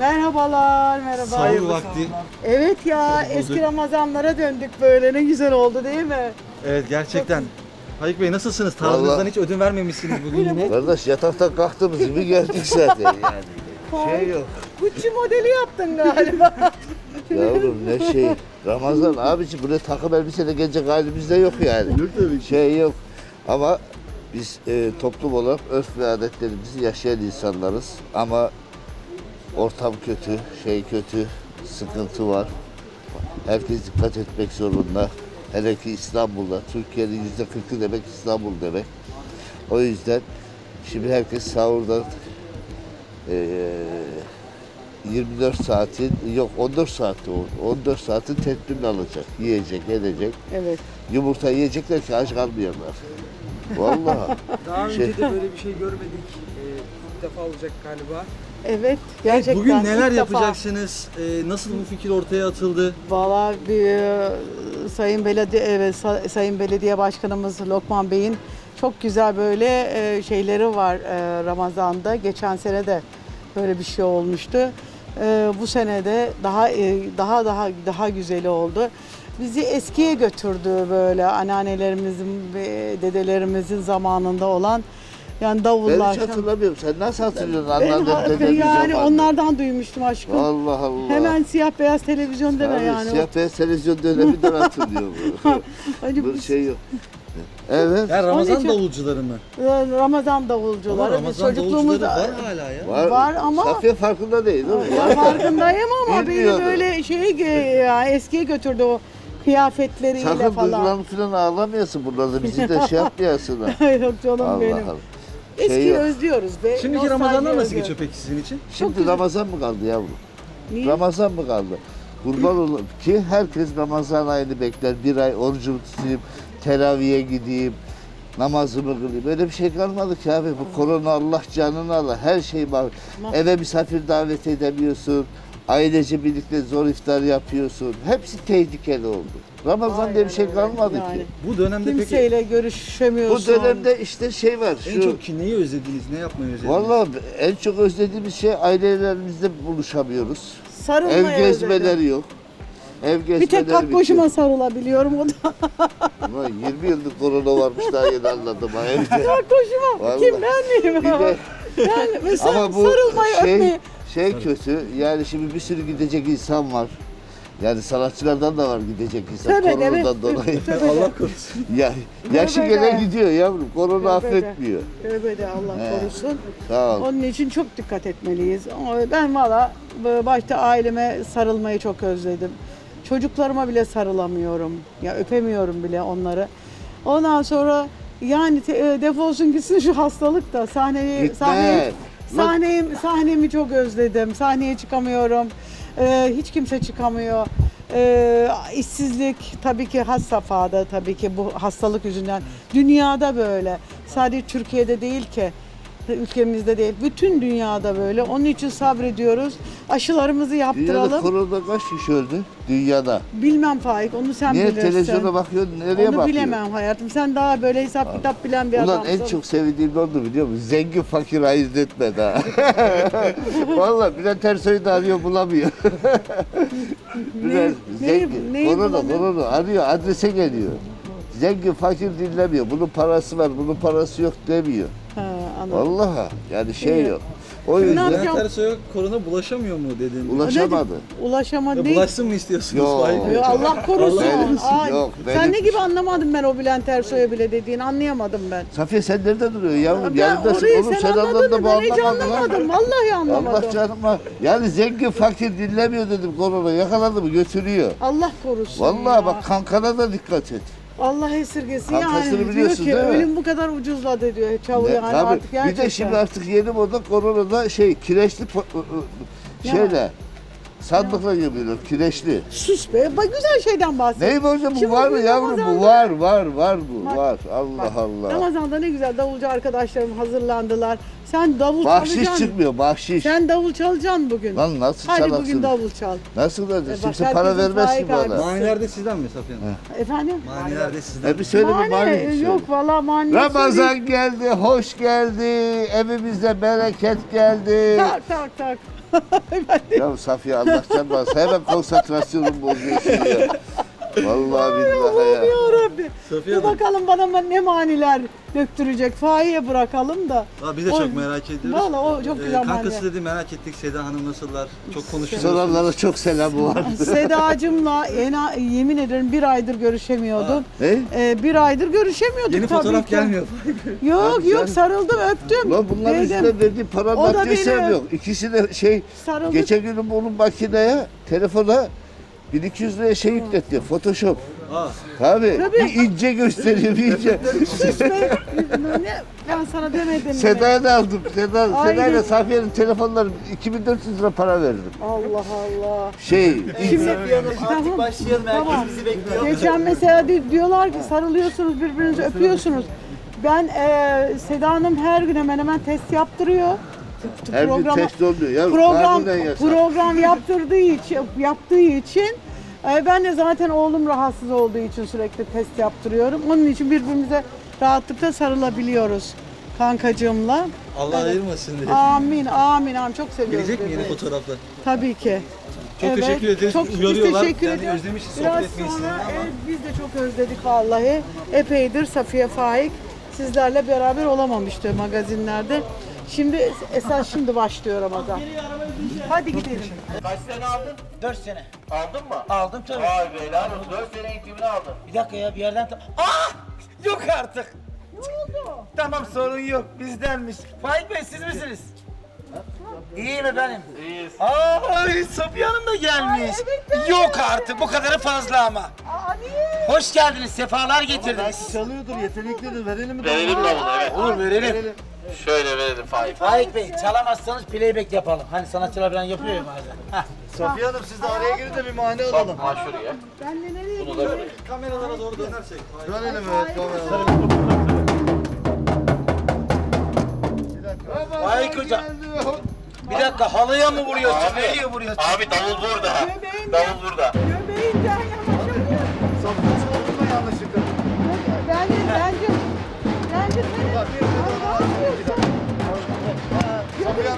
Merhabalar, merhaba. Sahur vakti. Evet ya, eski Ramazanlara döndük böyle. Ne güzel oldu değil mi? Evet gerçekten. Hayık Bey nasılsınız? Tarzınızdan Vallahi- hiç ödün vermemişsiniz bugün yine. Kardeş yataktan kalktığımız gibi geldik zaten yani. Şey yok. Gucci modeli yaptın galiba. Yavrum ne şey. Ramazan abiciğim böyle takım elbiseyle gelecek halimizde yok yani. Yok tabii. Şey yok. Ama biz e, toplum olarak örf ve adetlerimizi yaşayan insanlarız. Ama ortam kötü, şey kötü, sıkıntı var. Herkes dikkat etmek zorunda. Hele ki İstanbul'da. Türkiye'nin yüzde kırkı demek İstanbul demek. O yüzden şimdi herkes sahurdan eee 24 saatin, yok 14 saatte oldu. 14 saatin tedbirini alacak. Yiyecek, edecek. evet. Yumurta yiyecekler ki aç kalmayanlar. Vallahi. Daha önce Şey- de böyle bir şey görmedik. Ee, ilk defa olacak galiba. Evet, gerçekten. Bugün neler ilk yapacaksınız? Ee, nasıl bu fikir ortaya atıldı? Valla e, Sayın Belediye evet, Sa- Sayın Belediye Başkanımız Lokman Bey'in çok güzel böyle e, şeyleri var e, Ramazan'da. Geçen sene de böyle bir şey olmuştu. E, bu sene de daha e, daha daha daha güzeli oldu. Bizi eskiye götürdü böyle anneannelerimizin ve dedelerimizin zamanında olan yani Ben davullar. hiç hatırlamıyorum. Sen nasıl hatırlıyorsun Ben- anneannem dedemin yani zamanını? onlardan duymuştum aşkım. Allah Allah. Hemen siyah beyaz televizyon deme Abi, yani. Siyah beyaz televizyon döneminden hatırlıyorum. Hani Bu şey yok. Evet. Ya Ramazan için- davulcuları mı? Ramazan Ama davulcuları. Biz Ramazan çocukluğumuzda davulcuları var hala ya. Var, var ama- Safiye farkında değil değil mi? ya farkındayım ama beni Bilmiyordu. böyle şey ya eskiye götürdü o kıyafetleriyle Sakın falan. duygularını falan ağlamayasın buralarda. Bizi de şey yapmayasın. ha. Yok canım Allah benim. Allah. Eskiyi Şey yok. özlüyoruz be. Şimdiki nostalji Ramazanlar nasıl özlüyoruz. geçiyor peki sizin için? Şimdi Ramazan mı kaldı yavrum? Niye? Ramazan mı kaldı? Kurban olayım ki herkes Ramazan ayını bekler. Bir ay orucumu tutayım, teraviye gideyim, namazımı kılayım. Öyle bir şey kalmadı ki abi. Bu korona Allah canını alır. Her şey var. Eve misafir davet edemiyorsun. Ailece birlikte zor iftar yapıyorsun. Hepsi tehlikeli oldu. Ramazan diye bir şey Aynen kalmadı öyle. Yani ki. Bu dönemde peki Kimseyle Bu görüşemiyorsun. dönemde işte şey var. en Şu, çok ki neyi özlediniz? Ne yapmayı özlediniz? Vallahi en çok özlediğimiz şey ailelerimizle buluşamıyoruz. Sarılmayı Ev özledim. gezmeleri yok. Ev gezmeleri Bir tek tek bitiyor. başıma sarılabiliyorum o da. Ulan 20 yıldır korona varmış daha yeni anladım ha evde. Tek başıma. Vallahi. Kim ben miyim? Bir de Yani mesela ama bu sarılmayı şey, öpmeyi. şey kötü. Yani şimdi bir sürü gidecek insan var. Yani sanatçılardan da var gidecek insan Tabii, koronadan evet. dolayı. Allah korusun. ya, yaşı Tövbe gelen de. gidiyor yavrum. Korona Tövbe de. affetmiyor. Tövbe de Allah He. korusun. Sağ ol. Onun için çok dikkat etmeliyiz. Ben valla e, başta aileme sarılmayı çok özledim. Çocuklarıma bile sarılamıyorum. Ya öpemiyorum bile onları. Ondan sonra yani te- e, defolsun gitsin şu hastalık da sahneyi Gitme. sahneyi sahneyim sahnemi çok özledim. Sahneye çıkamıyorum. Ee, hiç kimse çıkamıyor. Ee, işsizlik tabii ki has safhada tabii ki bu hastalık yüzünden. Dünyada böyle. Sadece Türkiye'de değil ki ülkemizde değil. Bütün dünyada böyle. Onun için sabrediyoruz. Aşılarımızı Dünyada yaptıralım. korona kaç kişi öldü? Dünyada. Bilmem Faik onu sen Niye bilirsin. televizyona bakıyorsun? Nereye Onu bakıyorsun? bilemem hayatım. Sen daha böyle hesap kitap bilen bir Ulan adamsın. en çok sevdiğim ne oldu biliyor musun? Zengin fakir ayırt etmedi ha. Vallahi Bülent Ersoy'u da arıyor bulamıyor. Bülent, neyi- zengin. neyi korona, bulamıyor? korona arıyor adrese geliyor. Zengin fakir dinlemiyor. Bunun parası var, bunun parası yok demiyor. Anladım. Vallahi yani şey İyi. yok. O Ne yüzden yapacağım? Bülent Ersoy'a korona bulaşamıyor mu dedin? ulaşamadı. Ulaşama değil. bulaşsın mı istiyorsunuz? Bey? Ya Allah korusun. Allah korusun. Aa, Yok, sen benim- ne gibi anlamadım ben o Bülent Ersoy'a bile dediğini anlayamadım ben. Safiye sen nerede duruyorsun yavrum? Ben Yanındasın orayı oğlum sen sen anladın bu Ben hiç anlamadın lan. anlamadım. Vallahi anlamadım. Allah canıma. Yani zengin fakir dinlemiyor dedim korona. Yakaladı mı götürüyor. Allah korusun Vallahi ya. bak kankana da dikkat et. Allah esirgesin yani diyor biliyorsun ki değil mi? ölüm bu kadar ucuzladı diyor çavu Ne- yani tabii. artık gerçekten. bir de şimdi artık yeni moda koronada şey kireçli po- ı- ı- Ne şeyle sandıkla yapıyorlar kireçli. Sus be bak güzel şeyden bahset. Ney bu hocam bu Şimdi var mı bugün yavrum bu Ramazan'da- var var var bu Bak, var Allah Bak, Allah. Ramazan'da ne güzel davulcu arkadaşlarım hazırlandılar. Sen davul Bahşiş çalacaksın. çıkmıyor bahşiş. Sen davul çalacaksın bugün. Lan nasıl Hadi bugün davul çal. Nasıl da E bak, kimse para herkesin vermez ki Faik bana. Maniler de sizden mi Safiye Hanım? Efendim? Maniler de sizden E bir söyle bir Mani, mani. söyle. yok valla mani. söyleyeyim. Ramazan geldi, hoş geldi. Evimize bereket geldi. Tak tak tak. ya Safiye Allah can varsa hemen konsantrasyonumu bozuyorsun ya. Vallahi billahi ya. Ya Rabbi. Safiye Dur Hanım. bakalım bana ne maniler döktürecek. Fahiye bırakalım da. Aa, biz de O- çok merak ediyoruz. Vallahi o çok güzel Kankası mani. dedi merak ettik Seda Hanım nasıllar? Çok konuşuyoruz. Soranlara çok selam var. Sedacığımla ena, yemin ederim bir aydır görüşemiyordum. Ne? Ee, bir aydır görüşemiyorduk Yeni tabii fotoğraf ki. gelmiyor. Yok Abi yok sen- sarıldım öptüm. Lan bunların Dedim, üstüne verdiği para O da maddi beni- sevmiyor. İkisi de şey Sarıldık. geçen gün onun makineye telefona 1200 liraya şey yükletti. Photoshop. Abi Tabii. bir ince gösteriyor bir ince. Ben- ne, ben sana demedim mi? Seda'ya da aldım. Seda, Aynen. Seda ile Safiye'nin telefonları 2400 lira para verdim. Allah Allah. Şey, Şimdi Artık başlayalım. Herkes Tamam. bizi bekliyor. Geçen mesela di- diyorlar ki sarılıyorsunuz birbirinizi öpüyorsunuz. Ben e, Seda Hanım her gün hemen hemen test yaptırıyor. Her gün Programa- test olmuyor. Ya, program program yaptırdığı için yaptığı için e, ben de zaten oğlum rahatsız olduğu için sürekli test yaptırıyorum. Onun için birbirimize rahatlıkla sarılabiliyoruz kankacığımla. Allah Evet. ayırmasın diye. Amin amin amin çok seviyoruz. Gelecek mi yeni fotoğraflar? Tabii ki. Çok teşekkür ederiz. Çok biz Uyarıyorlar. teşekkür Yani ediyoruz. özlemişiz Biraz sohbet etmeyi sonra evet, biz de çok özledik vallahi. Epeydir Safiye Faik sizlerle beraber olamamıştı magazinlerde. Şimdi esas şimdi başlıyor Ramazan. Hadi gidelim. Kaç sene aldın? 4 sene. Aldın mı? Aldım tabii. Vay be olsun. 4 sene eğitimini aldın. Bir dakika ya bir yerden... Ah! Yok artık. Ne oldu? Tamam sorun yok bizdenmiş. Faik Bey siz misiniz? İyiyim efendim. İyiyiz. Ay Safiye Hanım da gelmiş. Ay, evet, yok de. artık bu kadarı fazla ama. Aa niye? Hoş geldiniz sefalar getirdiniz. Çalıyordur, yeteneklidir. Verelim mi? Verelim davulu evet. Olur verelim. Şöyle verelim Faik. Faik Bey çalamazsanız playback yapalım. Hani sanatçılar falan yapıyor ya bazen. Heh. Safiye Hanım siz de araya girin de bir mani alalım. Ha şuraya. Ben de nereye Bunu da gideyim? böyle. Kameralara doğru dönersek. Dönelim evet kameralara. Faik Hoca. Bir dakika halıya mı vuruyorsun? Abi. Nereye vuruyorsun? Abi davul burada. Göbeğinden- Davul burada. Göbeğinden yanaşamıyorum. yanlışlıkla. Bence, bence, bence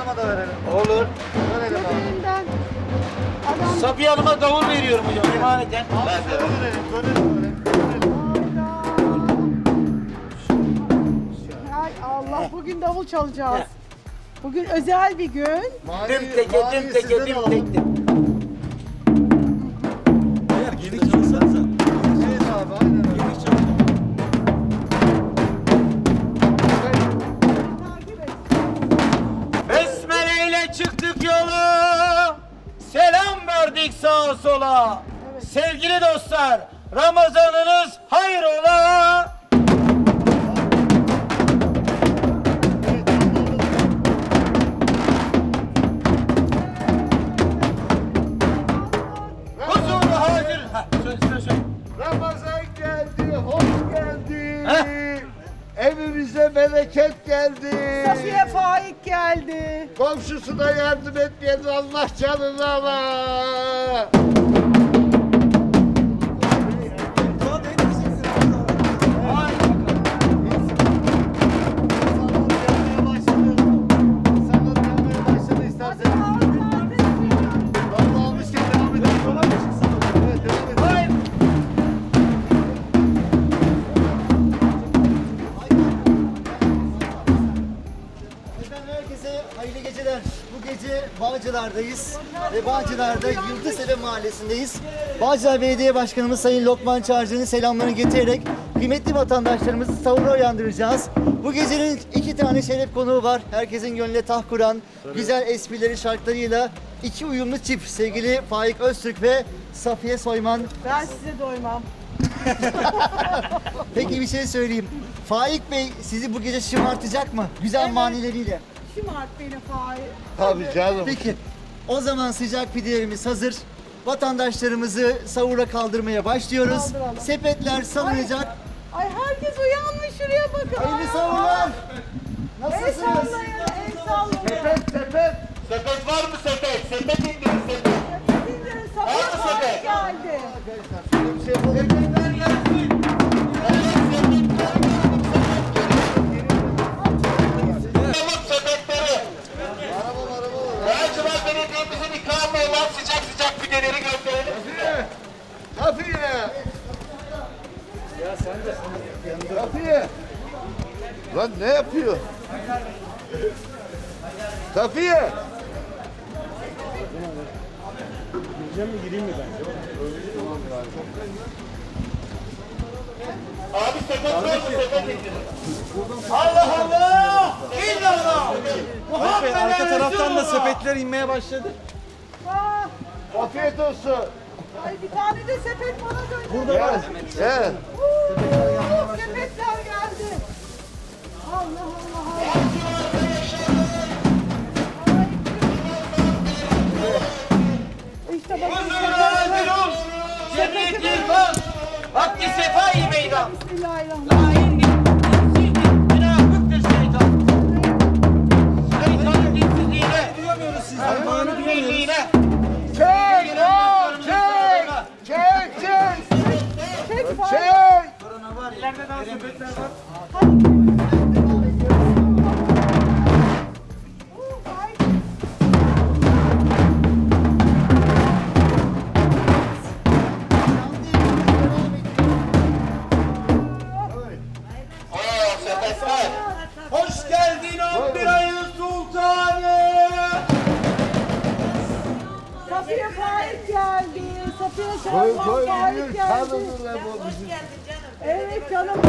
Hanım'a da verelim. Olur. Verelim abi. Göbeğinden. Adam Safiye Hanım'a davul veriyorum hocam emaneten. Ben de. Verelim, verelim, Allah bugün davul çalacağız. Bugün özel bir gün. Dım teke dım teke dım alalım. Sevgili dostlar Ramazanınız hayrola. Huzuru hazır. Ha, söyle söyle söyle. Ramazan geldi, hoş geldi. Heh. Evimize bereket geldi. Safiye Faik geldi. Komşusuna yardım etmeyen Allah canını ala. Bağcılar'dayız ve Bağcılar'da Yıldıztepe Mahallesi'ndeyiz. Bağcılar Belediye Başkanımız Sayın Lokman Çağrıcı'nın selamlarını getirerek kıymetli vatandaşlarımızı sahura uyandıracağız. Bu gecenin iki tane şeref konuğu var. Herkesin gönlüne taht kuran, güzel esprileri şarkılarıyla iki uyumlu çift sevgili Faik Öztürk ve Safiye Soyman. Ben size doymam. Peki bir şey söyleyeyim. Faik Bey sizi bu gece şımartacak mı? Güzel Evet. manileriyle. Şımart beni Faik. Tabii canım. Peki o zaman sıcak pidelerimiz hazır. Vatandaşlarımızı savura kaldırmaya başlıyoruz. Kaldıralım. Sepetler salınacak. Ay herkes uyanmış şuraya bakın. Hayırlı savurlar. El Nasılsınız? sallayın, el sallayın. sepet. Sepet var mı sepet? Sepet indirin sepet. Şimdi Safiye Al Faik sepet. geldi. Bir şey yapalım. Lan ne yapıyor? Safiye. Abi sepet var mı sepet. Allah Allah! İllallah! Faik Bey arka taraftan da sepetler inmeye başladı. Afiyet olsun. Ay bir tane de sepet bana döndü. Burada var. Gel. Sepetler geldi. Allah Allah Allah. İşte bakın sepetler. Cennet yılmaz! Vakti sefai meydan! Bismillahirrahmanirrahim. Hain dinsizlik, münafıktır şeytan! Şeytanın dinsizliğine, Duyamıyoruz sizden. Bağını duyamıyoruz. birliğine, Çek o çek. Çek çek. Çek. ileride daha sepetler var. Koy koy yürü. Tanıdılar bu bizi. Evet canım.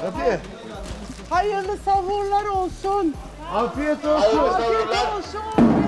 Safiye. Hayırlı sahurlar olsun. Afiyet olsun. sahurlar. olsun.